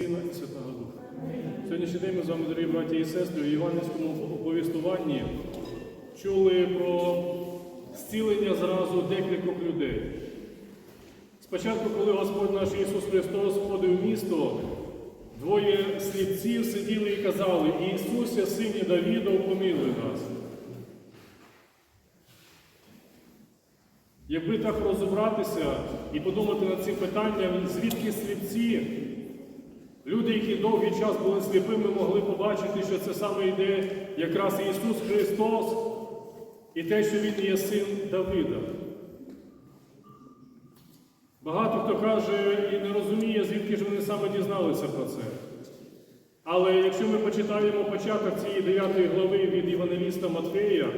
І Святого Духа. Сьогоднішній день ми з вами, дорогі браті і сестри, у Іванівському оповістуванні чули про зцілення зразу декількох людей. Спочатку, коли Господь наш Ісус Христос входив в місто, двоє слідців сиділи і казали, Ісусе, сині Давіда, помилуй нас. Якби так розібратися і подумати над цим питанням, звідки слідці, люди, які довгий час були сліпими, могли побачити, що це саме йде якраз Ісус Христос і те, що Він є син Давида. Багато хто каже і не розуміє, звідки ж вони саме дізналися про це. Але якщо ми почитаємо початок цієї 9 глави від Євангеліста Матфея,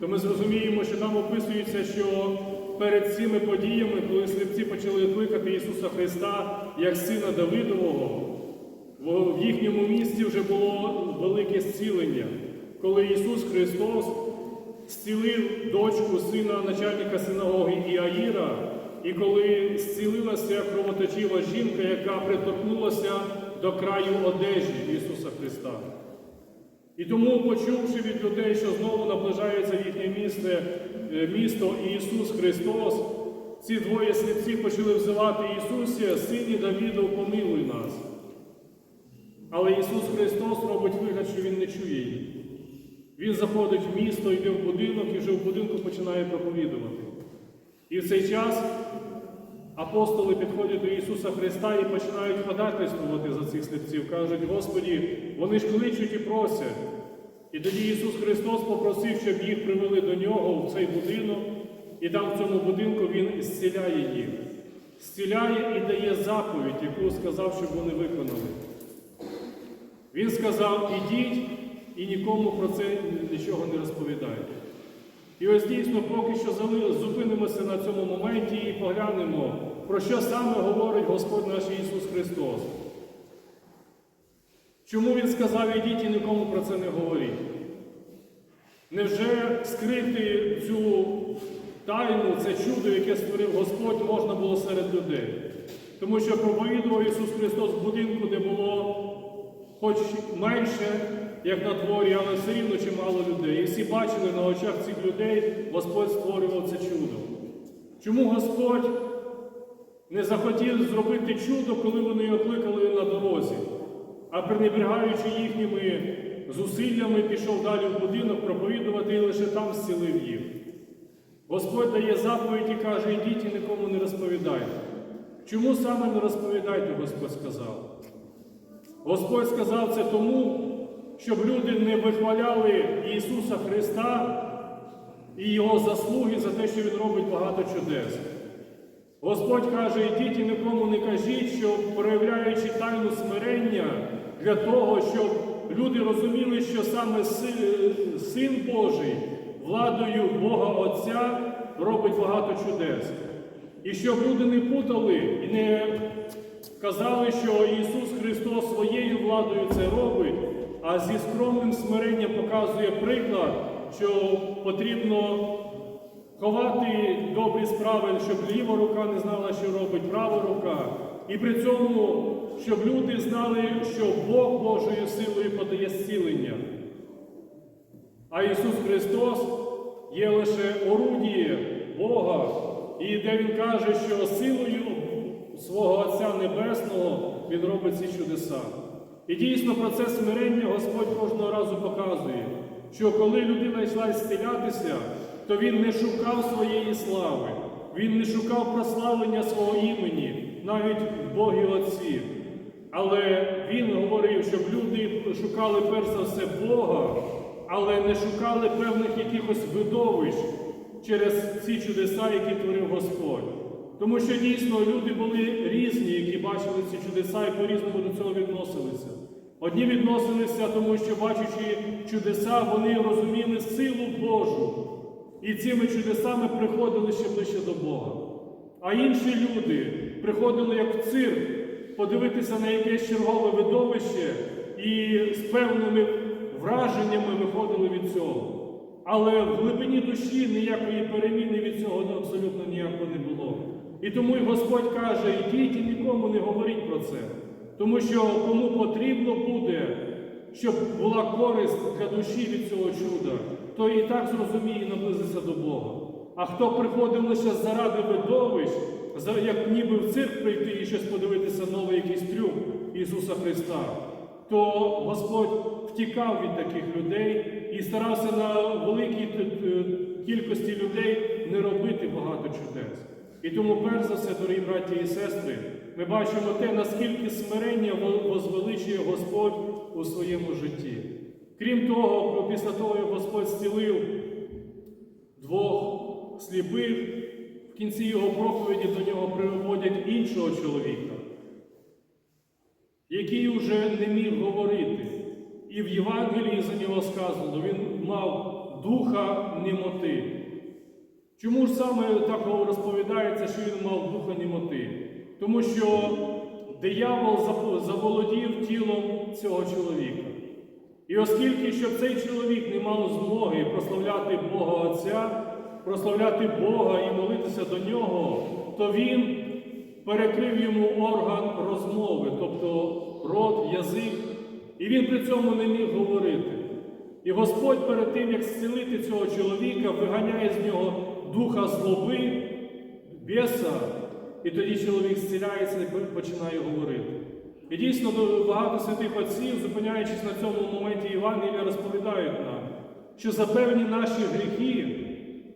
то ми зрозуміємо, що там описується, що перед цими подіями, коли сліпці почали кликати Ісуса Христа як Сина Давидового, в їхньому місті вже було велике зцілення, коли Ісус Христос зцілив дочку сина начальника синагоги Іаїра, і коли зцілилася кровоточива жінка, яка приторкнулася до краю одежі Ісуса Христа. І тому, почувши від людей, що знову наближається їхнє місце, е, місто Ісус Христос, ці двоє слідці почали взивати Ісусе, Сині Давідов, помилуй нас. Але Ісус Христос робить вигляд, що Він не чує їх. Він заходить в місто, йде в будинок і вже в будинку починає проповідувати. І в цей час апостоли підходять до Ісуса Христа і починають ходатайствувати за цих слідців. Кажуть, Господі, вони ж кличуть і просять. І тоді Ісус Христос попросив, щоб їх привели до нього в цей будинок, і там в цьому будинку Він зціляє їх. Зціляє і дає заповідь, яку сказав, щоб вони виконали. Він сказав, ідіть і нікому про це нічого не розповідайте. І ось дійсно поки що зупинимося на цьому моменті і поглянемо, про що саме говорить Господь наш Ісус Христос. Чому Він сказав, ідіть і нікому про це не говоріть? Невже скрити цю тайну, це чудо, яке створив Господь, можна було серед людей? Тому що проповідував Ісус Христос в будинку, де було хоч менше, як на дворі, але все рівно чимало людей. І всі бачили на очах цих людей, Господь створював це чудо. Чому Господь не захотів зробити чудо, коли вони його кликали на дорозі, а пренебрігаючи їхніми зусиллями, пішов далі в будинок проповідувати і лише там зцілив їх. Господь дає заповідь і каже, ідіть і нікому не розповідайте. Чому саме не розповідайте, Господь сказав? Господь сказав це тому, щоб люди не вихваляли Ісуса Христа і Його заслуги за те, що Він робить багато чудес. Господь каже, ідіть і нікому не кажіть, що проявляючи тайну смирення для того, щоб люди розуміли, що саме Син Божий владою Бога Отця робить багато чудес. І щоб люди не путали і не казали, що Ісус Христос своєю владою це робить, а зі скромним смиренням показує приклад, що потрібно ховати добрі справи, щоб ліва рука не знала, що робить права рука. І при цьому, щоб люди знали, що Бог Божою силою подає зцілення. А Ісус Христос є лише орудіє Бога, і де Він каже, що силою свого Отця Небесного Він робить ці чудеса. І дійсно про це смирення Господь кожного разу показує, що коли людина йшла зцілятися, то він не шукав своєї слави, він не шукав прославлення свого імені, навіть Богі Отці. Але він говорив, щоб люди шукали перш за все Бога, але не шукали певних якихось видовищ через ці чудеса, які творив Господь. Тому що дійсно люди були різні, які бачили ці чудеса і по-різному до цього відносилися. Одні відносилися, тому що, бачачи чудеса, вони розуміли силу Божу. І цими чудесами приходили ще ближче до Бога. А інші люди приходили як в цирк подивитися на якесь чергове видовище і з певними враженнями виходили від цього. Але в глибині душі ніякої переміни від цього абсолютно ніякого не було. І тому і Господь каже, ідіть і нікому не говоріть про це. Тому що кому потрібно буде, щоб була користь для душі від цього чуда, той і так зрозуміє і наблизиться до Бога. А хто приходив лише заради видовищ, як ніби в цирк прийти і щось подивитися новий якийсь трюк Ісуса Христа, то Господь втікав від таких людей і старався на великій т- кількості людей не робити багато чудес. І тому, перш за все, дорогі браті і сестри, ми бачимо те, наскільки смирення возвеличує Господь у своєму житті. Крім того, після того, як Господь зцілив двох сліпих, в кінці його проповіді до нього приводять іншого чоловіка, який уже не міг говорити. І в Євангелії за нього сказано, він мав духа немоти. Чому ж саме так розповідається, що він мав духа немоти? Тому що диявол заволодів тілом цього чоловіка. І оскільки щоб цей чоловік не мав змоги прославляти Бога Отця, прославляти Бога і молитися до нього, то він перекрив йому орган розмови, тобто рот, язик, і він при цьому не міг говорити. І Господь перед тим, як зцілити цього чоловіка, виганяє з нього духа злоби, біса, і тоді чоловік зціляється і починає говорити. І дійсно багато святих отців, зупиняючись на цьому моменті Євангелія, розповідають нам, що за певні наші гріхи,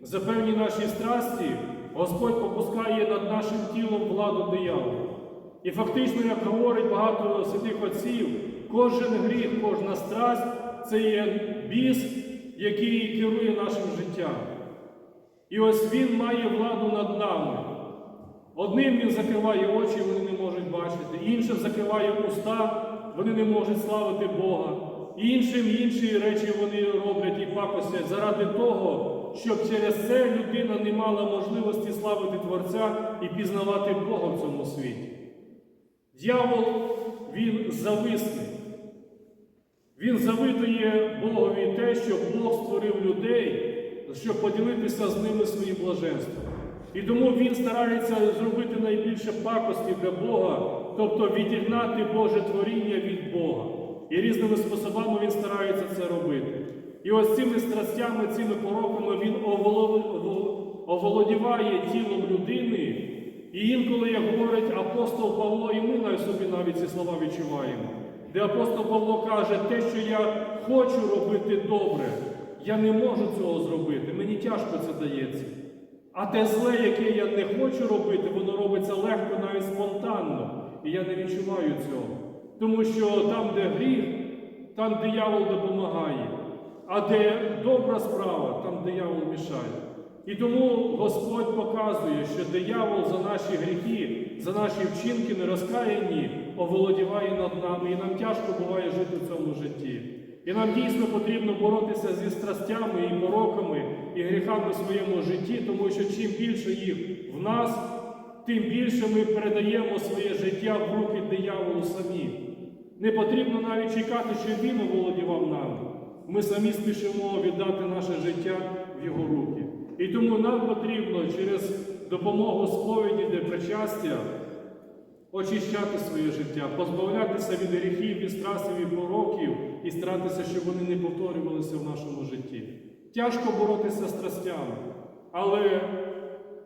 за певні наші страсті, Господь попускає над нашим тілом владу диявола. І фактично, як говорить багато святих отців, кожен гріх, кожна страсть це є біс, який керує нашим життям. І ось він має владу над нами. Одним він закриває очі, вони не можуть бачити, іншим закриває уста, вони не можуть славити Бога. Іншим інші речі вони роблять і пакостять заради того, щоб через це людина не мала можливості славити Творця і пізнавати Бога в цьому світі. Дьявол, він зависний. Він завидує Богові те, що Бог створив людей, щоб поділитися з ними своїм блаженством. І тому він старається зробити найбільше пакості для Бога, тобто відігнати Боже творіння від Бога. І різними способами він старається це робити. І ось цими страстями, цими пороками він оволодіває тілом людини. І інколи, як говорить апостол Павло, і ми навіть собі навіть ці слова відчуваємо, де апостол Павло каже, те, що я хочу робити добре, я не можу цього зробити, мені тяжко це дається. А те зле, яке я не хочу робити, воно робиться легко, навіть спонтанно. І я не відчуваю цього. Тому що там, де гріх, там диявол допомагає. А де добра справа, там диявол мішає. І тому Господь показує, що диявол за наші гріхи, за наші вчинки нерозкаяні оволодіває над нами, і нам тяжко буває жити в цьому житті. І нам дійсно потрібно боротися зі страстями і пороками і гріхами в своєму житті, тому що чим більше їх в нас, тим більше ми передаємо своє життя в руки дияволу самі. Не потрібно навіть чекати, що він оволодівав нами. Ми самі спішимо віддати наше життя в його руки. І тому нам потрібно через допомогу сповіді для причастя очищати своє життя, позбавлятися від гріхів, від страстів і пороків і старатися, щоб вони не повторювалися в нашому житті. Тяжко боротися з страстями, але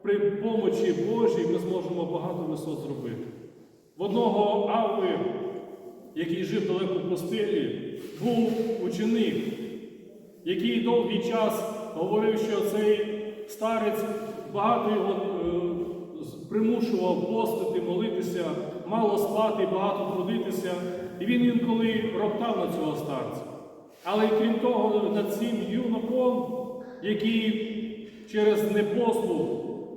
при помочі Божій ми зможемо багато висот зробити. В одного Авви, який жив далеко в пустелі, був ученик, який довгий час говорив, що цей старець багато його е, примушував постити, молитися, мало спати, багато трудитися. І він інколи роптав на цього старця. Але крім того, над цим юнаком, який через непослух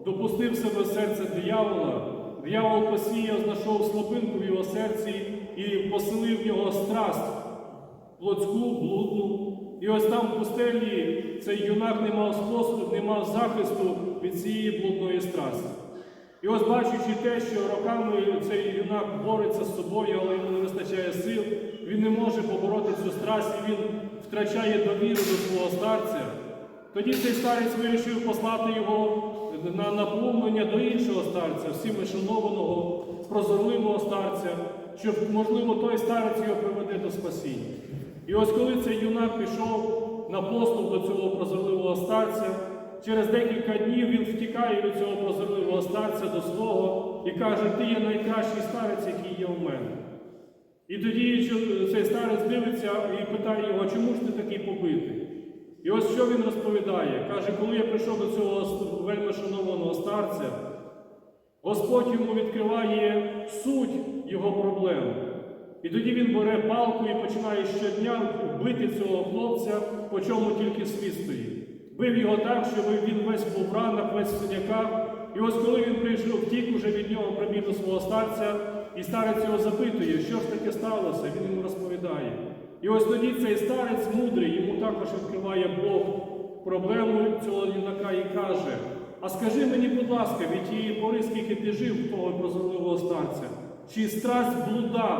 допустив себе серце диявола, диявол посіяв, знайшов слабинку в його серці і поселив в нього страсть плотську, блудну. І ось там в пустелі цей юнак не мав способу, не мав захисту від цієї блудної страсті. І ось бачучи те, що роками цей юнак бореться з собою, але йому не вистачає сил, він не може побороти цю страсть, він втрачає довіру до свого старця. Тоді цей старець вирішив послати його на наповнення до іншого старця, всіми шанованого, прозорливого старця, що, можливо, той старець його приведе до спасіння. І ось коли цей юнак пішов на послуг до цього прозорливого старця, через декілька днів він втікає від цього прозорливого старця до свого і каже, ти є найкращий старець, який є у мене. І тоді цей старець дивиться і питає його, чому ж ти такий побитий? І ось що він розповідає. Каже, коли я прийшов до цього вельми шанованого старця, Господь йому відкриває суть його проблем. І тоді він бере палку і починає щодня бити цього хлопця, по чому тільки світ стоїть. Бив його так, що він весь був в весь в синяках. І ось коли він прийшов, втік уже від нього прибіг до свого старця, і старець його запитує, що ж таке сталося, він йому розповідає. І ось тоді цей старець мудрий, йому також відкриває Бог проблему цього юнака і каже: А скажи мені, будь ласка, від тієї пори, скільки ти жив того прозорливого старця, чи страсть блуда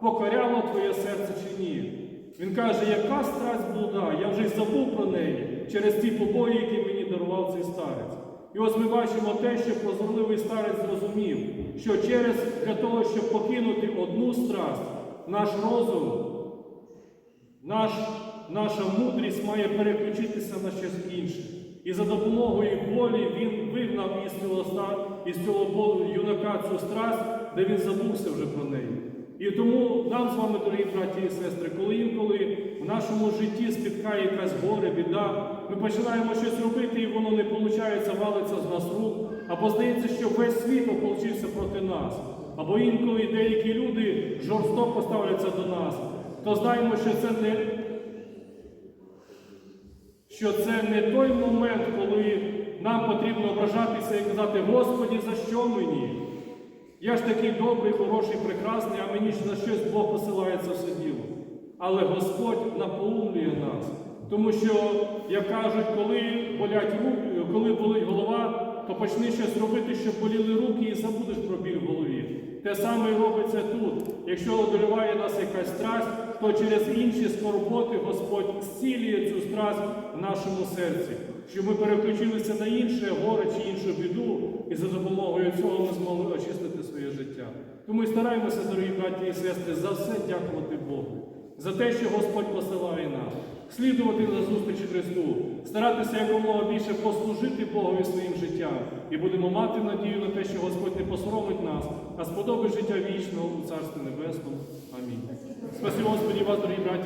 покоряла твоє серце чи ні? Він каже, яка страсть блуда, я вже й забув про неї через ті побої, які мені дарував цей старець. І ось ми бачимо те, що прозорливий старець зрозумів, що через для того, щоб покинути одну страсть, наш розум наш, наша мудрість має переключитися на щось інше. І за допомогою волі він вигнав із цього, із цього юнака цю страсть, де він забувся вже про неї. І тому нам з вами, дорогі браті і сестри, коли інколи в нашому житті спіткає якась горе, біда, ми починаємо щось робити, і воно не виходить, валиться з нас рук, або здається, що весь світ ополчився проти нас, або інколи деякі люди жорстоко ставляться до нас, то знаємо, що це не що це не той момент, коли нам потрібно ображатися і казати, Господі, за що мені? Я ж такий добрий, хороший, прекрасний, а мені ж за щось Бог посилає це все діло. Але Господь наповнює нас. Тому що, як кажуть, коли болять руки, коли болить голова, то почни щось робити, щоб боліли руки, і забудеш про біль в голові. Те саме робиться тут. Якщо одриває нас якась страсть, то через інші скорботи Господь зцілює цю страсть в нашому серці, щоб ми переключилися на інше горе чи іншу біду, і за допомогою цього ми змогли очистити своє життя. Тому і стараємося, дорогі браті і сестри, за все дякувати Богу, за те, що Господь посилає нас, слідувати за зустрічі Христу, старатися якомога більше послужити Богові своїм життям, і будемо мати надію на те, що Господь не посоромить нас, а сподобить життя вічного у Царстві Небесному. Амінь. Спасибо Господі вас, дорогі браті.